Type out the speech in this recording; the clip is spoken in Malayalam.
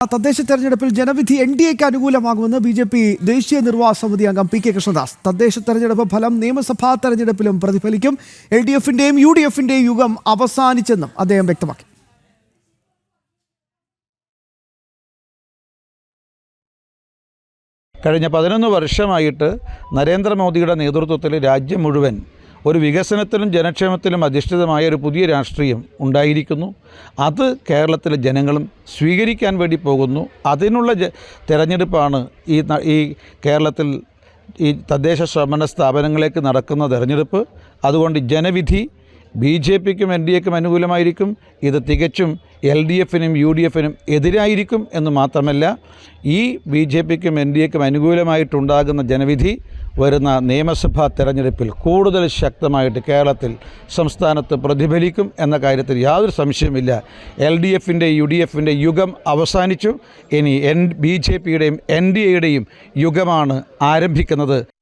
തദ്ദേശ തെരഞ്ഞെടുപ്പിൽ ജനവിധി എൻ ഡി എക്ക് അനുകൂലമാകുമെന്ന് ബി ജെ പി ദേശീയ നിർവാഹക സമിതി അംഗം പി കെ കൃഷ്ണദാസ്. തദ്ദേശ തെരഞ്ഞെടുപ്പ് ഫലം നിയമസഭാ തെരഞ്ഞെടുപ്പിലും പ്രതിഫലിക്കും. എൽ ഡി എഫിന്റെയും യു ഡി എഫിന്റെയും യുഗം അവസാനിച്ചെന്നും അദ്ദേഹം വ്യക്തമാക്കി. കഴിഞ്ഞ പതിനൊന്ന് വർഷമായിട്ട് നരേന്ദ്രമോദിയുടെ നേതൃത്വത്തിൽ രാജ്യം മുഴുവൻ ഒരു വികസനത്തിലും ജനക്ഷേമത്തിലും അധിഷ്ഠിതമായ ഒരു പുതിയ രാഷ്ട്രീയം ഉണ്ടായിരിക്കുന്നു. അത് കേരളത്തിലെ ജനങ്ങളും സ്വീകരിക്കാൻ വേണ്ടി പോകുന്നു. അതിനുള്ള തെരഞ്ഞെടുപ്പാണ് ഈ ഈ കേരളത്തിൽ ഈ തദ്ദേശ സ്വയംഭരണ സ്ഥാപനങ്ങളിലേക്ക് നടക്കുന്ന തെരഞ്ഞെടുപ്പ്. അതുകൊണ്ട് ജനവിധി ബി ജെ പിക്കും എൻ ഡി എക്കും അനുകൂലമായിരിക്കും. ഇത് തികച്ചും എൽ ഡി എഫിനും യു ഡി എഫിനും എതിരായിരിക്കും എന്ന് മാത്രമല്ല ഈ ബി ജെ പിക്കും എൻ ഡി എക്കും അനുകൂലമായിട്ടുണ്ടാകുന്ന ജനവിധി വരുന്ന നിയമസഭാ തെരഞ്ഞെടുപ്പിൽ കൂടുതൽ ശക്തമായിട്ട് കേരളത്തിൽ സംസ്ഥാനത്ത് പ്രതിഫലിക്കും എന്ന കാര്യത്തിൽ യാതൊരു സംശയമില്ല എൽ ഡി എഫിന്റെ യു ഡി എഫിന്റെ യുഗം അവസാനിച്ചു. ഇനി എൻ ബി ജെ പിയുടെയും എൻ ഡി എയുടെയും യുഗമാണ് ആരംഭിക്കുന്നത്.